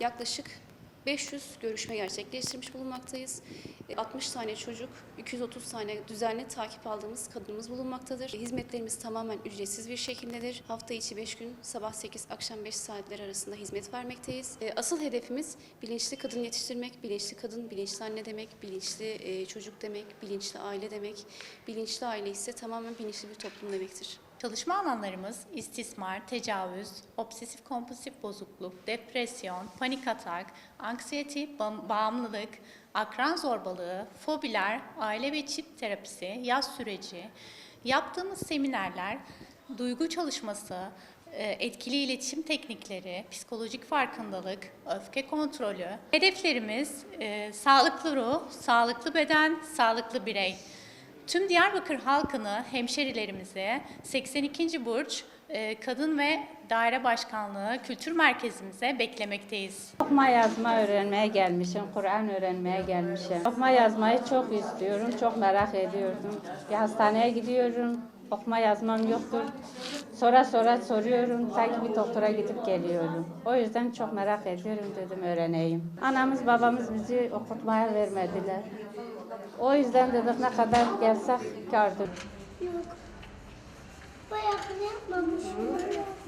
Yaklaşık 500 görüşme gerçekleştirmiş bulunmaktayız. E, 60 tane çocuk, 230 tane düzenli takip aldığımız kadınımız bulunmaktadır. Hizmetlerimiz tamamen ücretsiz bir şekildedir. Hafta içi 5 gün sabah 8 akşam 5 saatler arasında hizmet vermekteyiz. E, Asıl hedefimiz bilinçli kadın yetiştirmek, bilinçli kadın, bilinçli anne demek, bilinçli e, çocuk demek, bilinçli aile demek. Bilinçli aile ise tamamen bilinçli bir toplum demektir. Çalışma alanlarımız istismar, tecavüz, obsesif kompulsif bozukluk, depresyon, panik atak, anksiyete, ba- bağımlılık, akran zorbalığı, fobiler, aile ve çift terapisi, yaz süreci, yaptığımız seminerler, duygu çalışması, e, etkili iletişim teknikleri, psikolojik farkındalık, öfke kontrolü. Hedeflerimiz e, sağlıklı ruh, sağlıklı beden, sağlıklı birey. Tüm Diyarbakır halkını, hemşerilerimizi 82. Burç e, Kadın ve Daire Başkanlığı Kültür Merkezimize beklemekteyiz. Okuma yazma öğrenmeye gelmişim, Kur'an öğrenmeye gelmişim. Okuma yazmayı çok istiyorum, çok merak ediyordum. Bir hastaneye gidiyorum, okuma yazmam yoktur. Sonra sonra soruyorum, sanki bir doktora gidip geliyorum. O yüzden çok merak ediyorum dedim öğreneyim. Anamız babamız bizi okutmaya vermediler. O yüzden dedik ne kadar gelsek kardır. Yok. Bayağı yapmamış. Aslanın üç tane